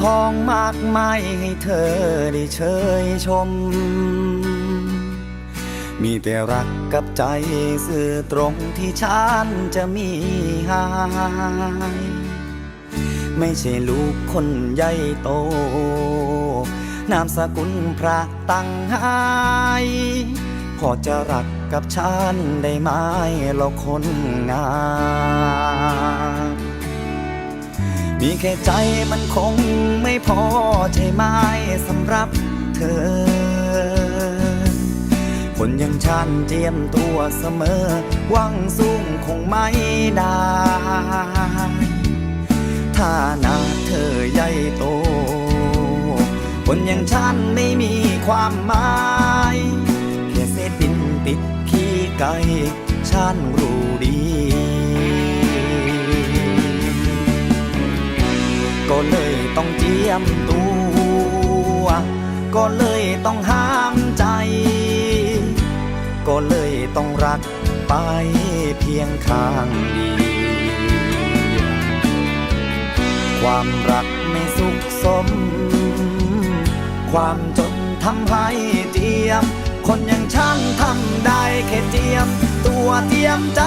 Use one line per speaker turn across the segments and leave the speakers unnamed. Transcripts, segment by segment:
ทองมากมายให้เธอได้เชยชม มีแต่รักกับใจสื่อตรงที่ฉันจะมีให้ไม่ใช่ลูกคนใหญ่โต นามสกุลพระตั้งให้พอจะรักกับฉันได้ไหมเราคนงาม มีแค่ใจมันคงไม่พอใช่ไหมสำหรับเธอ คนอย่างฉันเจียมตัวเสมอหวังสูงคงไม่ได้ ถ้านาเธอใหญ่โต คนอย่างฉันไม่มีความหมายแค่เศษดินติดขี้ไก่ฉันรู้ดี ต้องเจียมตัว ก็เลยต้องห้ามใจ ก็เลยต้องรักไปเพียงข้างเดียวความรักไม่สุขสม ความจนทำให้เจียม คนอย่างฉันทำได้แค่เจียม ตัวเทียมใจ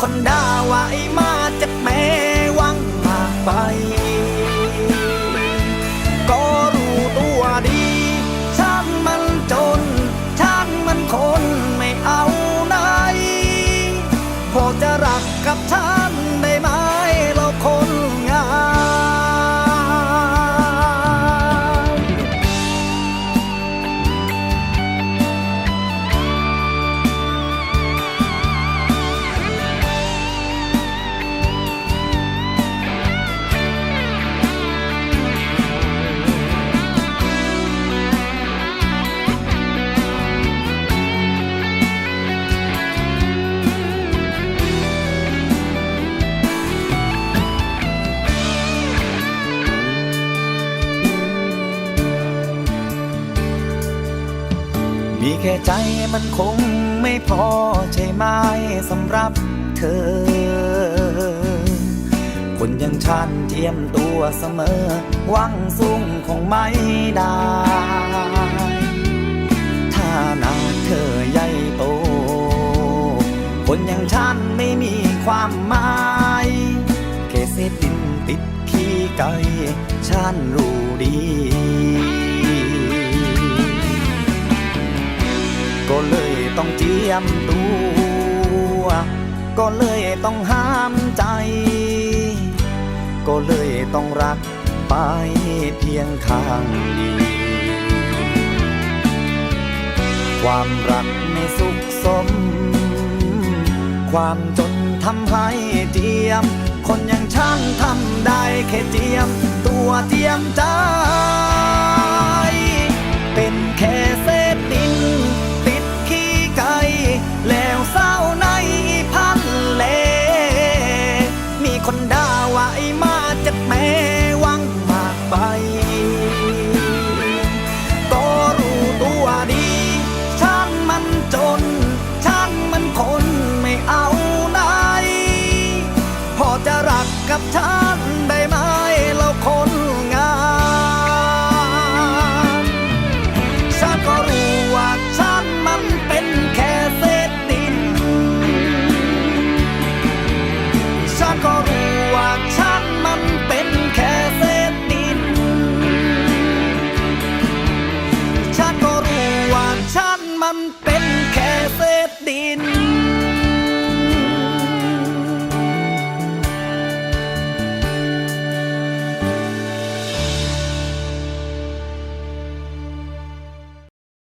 คนด่าว่าไอ้มา มีแค่ใจมันคงไม่พอใช่ไหมสำหรับเธอ คนอย่างฉันเทียมตัวเสมอหวังสูงคงไม่ได้ ถ้านาเธอใหญ่โต คนอย่างฉันไม่มีความหมายแค่เศษดินติดขี้ไก่ฉันรู้ดี ต้องเจียมตัว ก็เลยต้องห้ามใจ ก็เลยต้องรักไปเพียงข้างเดียวความรักไม่สุขสม ความจนทำให้เจียม คนอย่างฉันทำได้แค่เจียม ตัวเทียมใจ เป็นแค่ กกับฉันไ